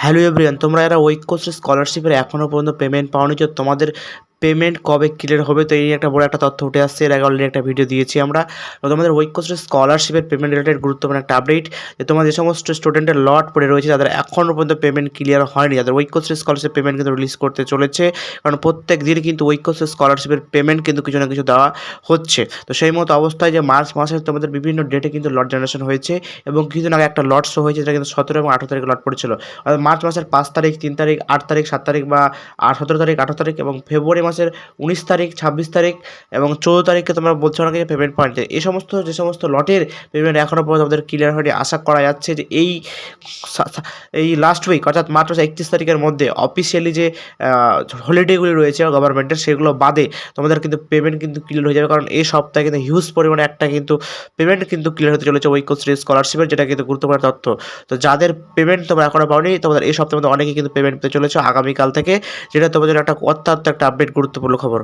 Hello everyone তোমরা যারা ঐক্যশ্রী স্কলারশিপের এখনও পর্যন্ত পেমেন্ট পাওনি তো তোমাদের পেমেন্ট কবে ক্লিয়ার হবে, তো এই নিয়ে একটা বড় একটা তথ্য উঠে আসছে। এর আগে অলরেডি একটা ভিডিও দিয়েছি আমরা। তোমাদের ঐক্যশ্রী স্কলারশিপের পেমেন্ট রিলেটেড গুরুত্বপূর্ণ একটা আপডেট যে তোমার যে সমস্ত স্টুডেন্টের লট পড়ে রয়েছে, তাদের এখনও পর্যন্ত পেমেন্ট ক্লিয়ার হয়নি। তাদের ঐক্যশ্রী স্কলারশিপ পেমেন্ট কিন্তু রিলিজ করতে চলেছে, কারণ প্রত্যেক দিন কিন্তু ঐক্যশ্রী স্কলারশিপের পেমেন্ট কিন্তু কিছু না কিছু দেওয়া হচ্ছে। তো সেই মতো অবস্থায় যে মার্চ মাসে তোমাদের বিভিন্ন ডেটে কিন্তু লট জেনারেশন হয়েছে এবং কিছুদিন আগে একটা লট শো হয়েছে, যেটা কিন্তু সতেরো এবং আঠেরো তারিখ লট পড়েছিল। মার্চ মাসের পাঁচ তারিখ, তিন তারিখ, আট তারিখ, সাত তারিখ বা আট সতেরো তারিখ, আঠারো তারিখ এবং ফেব্রুয়ারি মাসের উনিশ তারিখ, ছাব্বিশ তারিখ এবং চৌদ্দ তারিখকে তোমরা বলছো অনেকে যে পেমেন্ট পয়েন্টে এই সমস্ত, যে সমস্ত লটের পেমেন্ট এখনও পর্যন্ত আমাদের ক্লিয়ার হয়নি। আশা করা যাচ্ছে যে এই এই লাস্ট উইক অর্থাৎ মাসের একত্রিশ তারিখের মধ্যে অফিসিয়ালি যে হলিডেগুলি রয়েছে গভর্নমেন্টের সেগুলো বাদে তোমাদের কিন্তু পেমেন্ট কিন্তু ক্লিয়ার হয়ে যাবে। কারণ এই সপ্তাহে কিন্তু হিউজ পরিমাণে একটা কিন্তু পেমেন্ট কিন্তু ক্লিয়ার হতে চলেছে ঐক্যশ্রী স্কলারশিপের যেটা কিন্তু গুরুত্বপূর্ণ তথ্য। তো যাদের পেমেন্ট তোমরা এখনও পাওনি, তোমাদের এই সপ্তাহের মধ্যে অনেকেই কিন্তু পেমেন্ট পেতে চলেছে। আগামীকাল থেকে যেটা তোমাদের একটা অত্যন্ত একটা আপডেট গুরুত্বপূর্ণ খবর।